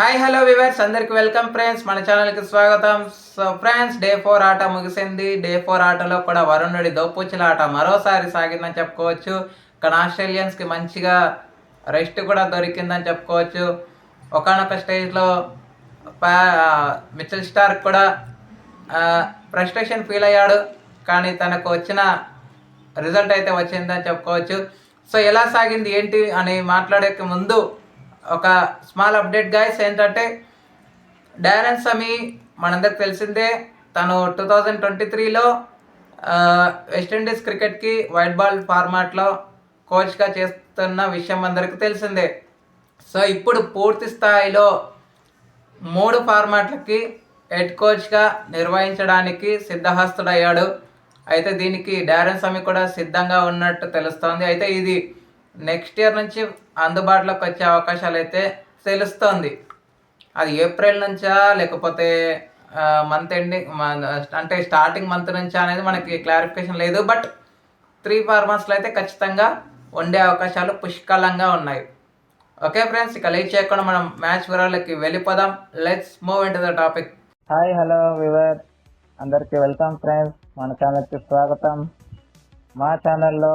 Hi hello viewers అందరికి welcome friends మన ఛానల్కి స్వాగతం. సో ఫ్రెండ్స్ డే ఫోర్ ఆట ముగిసింది. డే ఫోర్ ఆటలో కూడా వరుణుడి దోపుచ్చుల ఆట మరోసారి సాగిందని చెప్పుకోవచ్చు. ఇక్కడ ఆస్ట్రేలియన్స్కి మంచిగా రెస్ట్ కూడా దొరికిందని చెప్పుకోవచ్చు. ఒకనొక స్టేజ్లో మిచిల్ స్టార్ కూడా ఫ్రస్ట్రేషన్ ఫీల్ అయ్యాడు. కానీ తనకు వచ్చిన రిజల్ట్ అయితే వచ్చిందని చెప్పుకోవచ్చు. సో ఎలా సాగింది ఏంటి అని మాట్లాడే ముందు ఒక స్మాల్ అప్డేట్ గాయస్ ఏంటంటే డారెన్ సమీ మనందరికి తెలిసిందే తను టూ థౌజండ్ ట్వంటీ త్రీలో వెస్టిండీస్ క్రికెట్కి వైట్ బాల్ ఫార్మాట్లో కోచ్గా చేస్తున్న విషయం అందరికీ తెలిసిందే. సో ఇప్పుడు పూర్తి స్థాయిలో మూడు ఫార్మాట్లకి హెడ్ కోచ్గా నిర్వహించడానికి సిద్ధహస్తుడయ్యాడు. అయితే దీనికి డారెన్ సమీ కూడా సిద్ధంగా ఉన్నట్టు తెలుస్తోంది. అయితే ఇది నెక్స్ట్ ఇయర్ నుంచి అందుబాటులోకి వచ్చే అవకాశాలు అయితే తెలుస్తోంది. అది ఏప్రిల్ నుంచా లేకపోతే మంత్ ఎండింగ్ అంటే స్టార్టింగ్ మంత్ నుంచా అనేది మనకి క్లారిఫికేషన్ లేదు. బట్ త్రీ ఫార్మర్స్లో అయితే ఖచ్చితంగా ఉండే అవకాశాలు పుష్కలంగా ఉన్నాయి. ఓకే ఫ్రెండ్స్ ఇక లేట్ చేయకుండా మనం మ్యాచ్ వివరాలకి వెళ్ళిపోదాం. Let's move in to the topic hi hello viewer అందరికీ వెల్కమ్ ఫ్రెండ్స్ మన ఛానల్కి స్వాగతం. మా ఛానల్లో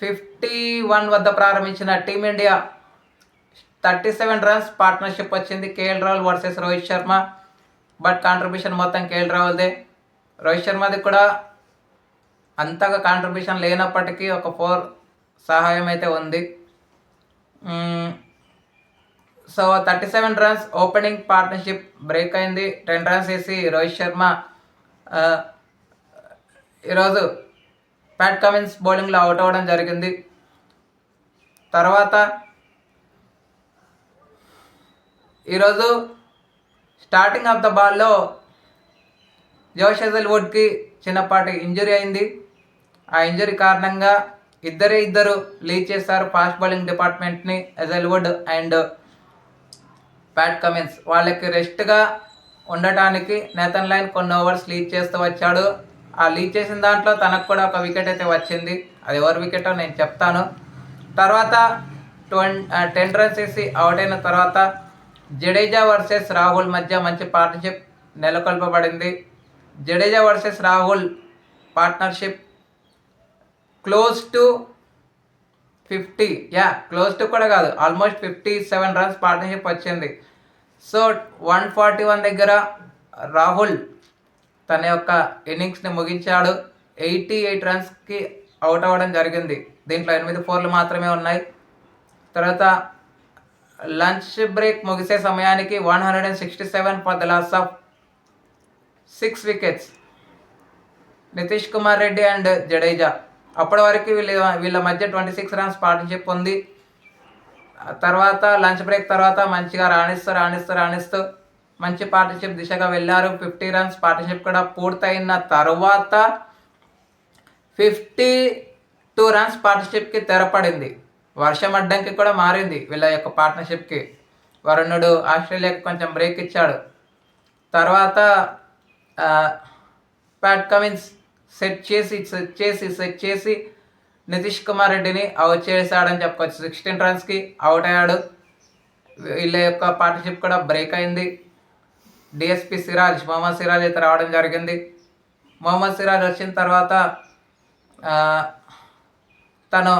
ఫిఫ్టీ వన్ వద్ద ప్రారంభించిన Team India thirty seven runs partnership వచ్చింది. KL Rahul versus Rohit Sharma. But contribution మొత్తం కేఎల్ రాహుల్దే. రోహిత్ శర్మది కూడా అంతగా కాంట్రిబ్యూషన్ లేనప్పటికీ ఒక ఫోర్ సహాయం అయితే ఉంది so thirty seven runs opening partnership break అయింది. టెన్ రన్స్ వేసి రోహిత్ శర్మ ఈరోజు ప్యాట్ కమిన్స్ బౌలింగ్లో అవుట్ అవ్వడం జరిగింది. తర్వాత ఈరోజు స్టార్టింగ్ ఆఫ్ ద బాల్లో జోషెజల్ వుడ్కి చిన్నపాటి ఇంజరీ అయింది. ఆ ఇంజరీ కారణంగా ఇద్దరే ఇద్దరు లీడ్ చేశారు ఫాస్ట్ బౌలింగ్ డిపార్ట్మెంట్ని ఎజల్వుడ్ అండ్ ప్యాట్ కమిన్స్ వాళ్ళకి రెస్ట్గా ఉండటానికి నేతన్ లైన్ కొన్ని ఓవర్స్ లీడ్ చేస్తూ వచ్చాడు. ఆ లీడ్ చేసిన దాంట్లో తనకు కూడా ఒక వికెట్ అయితే వచ్చింది. అది ఎవరి వికెటో నేను చెప్తాను. తర్వాత ట్వం టెన్ రన్స్ వేసి అవుట్ అయిన తర్వాత జడేజా వర్సెస్ రాహుల్ మధ్య మంచి partnership నెలకొల్పబడింది. Jadeja versus Rahul partnership close to fifty yeah close to కూడా కాదు almost fifty seven runs partnership వచ్చింది. సో వన్ ఫార్టీ వన్ దగ్గర రాహుల్ తన యొక్క ఇన్నింగ్స్ని ముగించాడు. ఎయిటీ ఎయిట్ రన్స్కి అవుట్ అవ్వడం జరిగింది. దీంట్లో ఎనిమిది ఫోర్లు మాత్రమే ఉన్నాయి. తర్వాత లంచ్ బ్రేక్ ముగిసే సమయానికి one hundred and sixty seven for the loss of six wickets. Nitish Kumar Reddy and Jadeja. అప్పటి వరకు వీళ్ళ వీళ్ళ మధ్య ట్వంటీ సిక్స్ రన్స్ పార్ట్నర్షిప్ ఉంది. తర్వాత లంచ్ బ్రేక్ తర్వాత మంచిగా రాణిస్తూ రాణిస్తూ రాణిస్తూ మంచి పార్ట్నర్షిప్ దిశగా వెళ్ళారు. ఫిఫ్టీ రన్స్ పార్ట్నర్షిప్ కూడా పూర్తయిన తర్వాత ఫిఫ్టీ టూ రన్స్ పార్ట్నర్షిప్కి తెరపడింది. వర్షం అడ్డంకి కూడా మారింది వీళ్ళ యొక్క పార్ట్నర్షిప్కి వరుణుడు ఆస్ట్రేలియాకి కొంచెం బ్రేక్ ఇచ్చాడు. తర్వాత ప్యాట్ కమిన్స్ సెట్ చేసి సెట్ చేసి సెట్ చేసి నితీష్ కుమార్ రెడ్డిని అవుట్ చేశాడని చెప్పుకోవచ్చు. సిక్స్టీన్ రన్స్కి అవుట్ అయ్యాడు. వీళ్ళ యొక్క పార్ట్నర్షిప్ కూడా బ్రేక్ అయింది. డిఎస్పి సిరాజ్ మొహమ్మద్ సిరాజ్ అయితే రావడం జరిగింది. మొహమ్మద్ సిరాజ్ వచ్చిన తర్వాత తను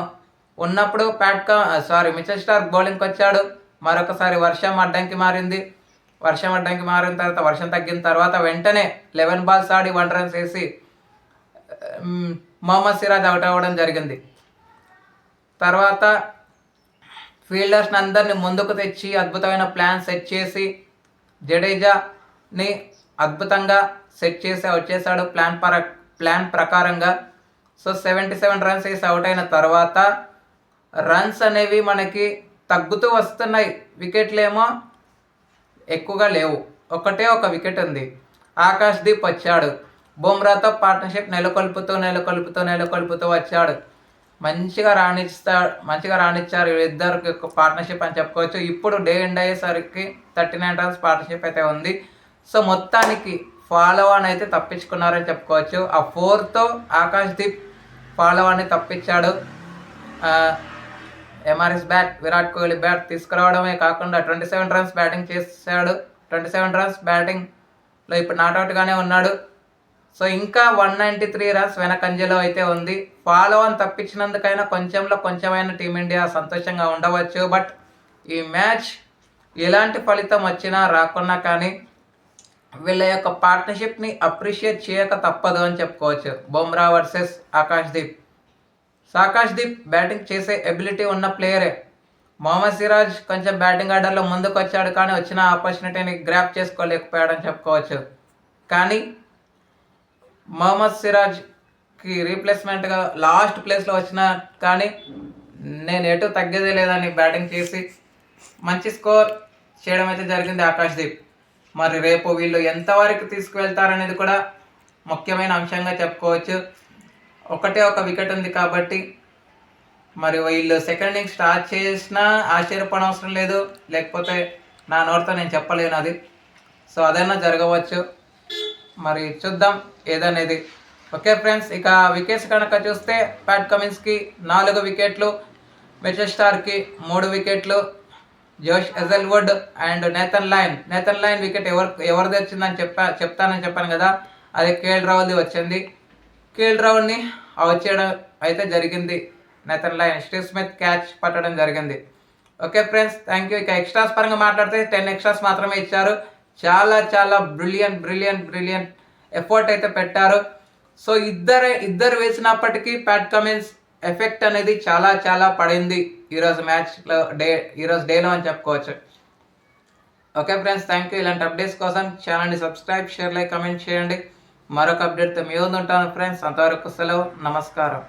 ఉన్నప్పుడు ప్యాట్కా సారీ మిచెల్ స్టార్ బౌలింగ్కి వచ్చాడు. మరొకసారి వర్షం అడ్డంకి మారింది. వర్షం అడ్డంకి మారిన తర్వాత వర్షం తగ్గిన తర్వాత వెంటనే లెవెన్ బాల్స్ ఆడి వన్ రన్స్ వేసి మొహమ్మద్ సిరాజ్ అవుట్ అవ్వడం జరిగింది. తర్వాత ఫీల్డర్స్ని అందరిని ముందుకు తెచ్చి అద్భుతమైన ప్లాన్ సెట్ చేసి జడేజా ని అద్భుతంగా సెట్ చేసి అవుట్ చేశాడు ప్లాన్ పర ప్లాన్ ప్రకారంగా. సో సెవెంటీ సెవెన్ రన్స్ వేసి అవుట్ అయిన తర్వాత రన్స్ అనేవి మనకి తగ్గుతూ వస్తున్నాయి. వికెట్లు ఏమో ఎక్కువగా లేవు. ఒకటే ఒక వికెట్ ఉంది. ఆకాష్ దీప్ వచ్చాడు. బుమ్రాతో పార్ట్నర్షిప్ నెలకొల్పుతూ నెలకొల్పుతూ నెలకొల్పుతూ వచ్చాడు. మంచిగా రాణిస్తాడు మంచిగా రాణించారు ఇద్దరికి పార్ట్నర్షిప్ అని చెప్పుకోవచ్చు. ఇప్పుడు డే అండ్ అయ్యేసరికి థర్టీ నైన్ రన్స్ పార్ట్నర్షిప్ అయితే ఉంది. సో మొత్తానికి ఫాలో అని అయితే తప్పించుకున్నారని చెప్పుకోవచ్చు. ఆ ఫోర్తో ఆకాష్ దీప్ ఫాలో అని తప్పించాడు ఎంఆర్ఎస్ బ్యాట్ విరాట్ కోహ్లీ బ్యాట్ తీసుకురావడమే కాకుండా ట్వంటీ సెవెన్ రన్స్ బ్యాటింగ్ చేశాడు. ట్వంటీ సెవెన్ రన్స్ బ్యాటింగ్లో ఇప్పుడు నాట్అవుట్గానే ఉన్నాడు. సో ఇంకా వన్ నైంటీ త్రీ రన్స్ వెనకంజలో అయితే ఉంది. ఫాలో అని తప్పించినందుకైనా కొంచెంలో కొంచెమైనా టీమిండియా సంతోషంగా ఉండవచ్చు. బట్ ఈ మ్యాచ్ ఎలాంటి ఫలితం వచ్చినా రాకున్నా కానీ వీళ్ళ యొక్క పార్ట్నర్షిప్ని అప్రిషియేట్ చేయక తప్పదు అని చెప్పుకోవచ్చు. బొమ్రా వర్సెస్ ఆకాష్ దీప్ ఆకాష్ దీప్ బ్యాటింగ్ చేసే ఎబిలిటీ ఉన్న ప్లేయరే మొహమ్మద్ సిరాజ్ కొంచెం బ్యాటింగ్ ఆర్డర్లో ముందుకు వచ్చాడు కానీ వచ్చిన ఆపర్చునిటీని గ్రాప్ చేసుకోలేకపోయాడని చెప్పుకోవచ్చు. కానీ మొహమ్మద్ సిరాజ్కి రీప్లేస్మెంట్గా లాస్ట్ ప్లేస్లో వచ్చిన కానీ నేను ఎటు తగ్గేదే లేదని బ్యాటింగ్ చేసి మంచి స్కోర్ చేయడం అయితే జరిగింది ఆకాష్ దీప్ మరి రేపు వీళ్ళు ఎంతవరకు తీసుకువెళ్తారనేది కూడా ముఖ్యమైన అంశంగా చెప్పుకోవచ్చు. ఒకటే ఒక వికెట్ ఉంది కాబట్టి మరి వీళ్ళు సెకండ్ ఇన్నింగ్ స్టార్ట్ చేసినా ఆశ్చర్యపడవసరం లేదు. లేకపోతే నా నోటితో నేను చెప్పలేను అది. సో అదైనా జరగవచ్చు. మరి చూద్దాం ఏదనేది. ఓకే ఫ్రెండ్స్ ఇక వికెట్స్ కనుక చూస్తే ప్యాట్ కమిన్స్కి నాలుగు వికెట్లు మెచెస్టార్కి స్టార్కి మూడు వికెట్లు Josh Hazlewood and Nathan Lyon Nathan Lyon wicket ఎవరు ఎవరిది వచ్చిందని చెప్పా చెప్తానని చెప్పాను కదా అది కేఎల్ రావుల్ది వచ్చింది. కేఎల్ రావుల్ని చేయడం అయితే జరిగింది. Nathan Lyon Steve Smith catch పట్టడం జరిగింది. ఓకే ఫ్రెండ్స్ థ్యాంక్ యూ ఇక ఎక్స్ట్రాస్ పరంగా మాట్లాడితే టెన్ ఎక్స్ట్రాస్ మాత్రమే ఇచ్చారు. చాలా చాలా బ్రిలియంట్ బ్రిలియంట్ బ్రిలియంట్ ఎఫర్ట్ అయితే పెట్టారు. సో ఇద్దరే ఇద్దరు వేసినప్పటికీ ప్యాట్ కమిన్స్ ఎఫెక్ట్ అనేది చాలా చాలా పడింది. ఈరోజు మ్యాచ్లో డే ఈరోజు డేలో అని చెప్పుకోవచ్చు. ఓకే ఫ్రెండ్స్ థ్యాంక్ యూ ఇలాంటి అప్డేట్స్ కోసం ఛానల్ని సబ్స్క్రైబ్ షేర్ లైక్ కమెంట్ చేయండి. మరొక అప్డేట్తో మీ ఉంటాను ఫ్రెండ్స్. అంతవరకు సెలవు. నమస్కారం.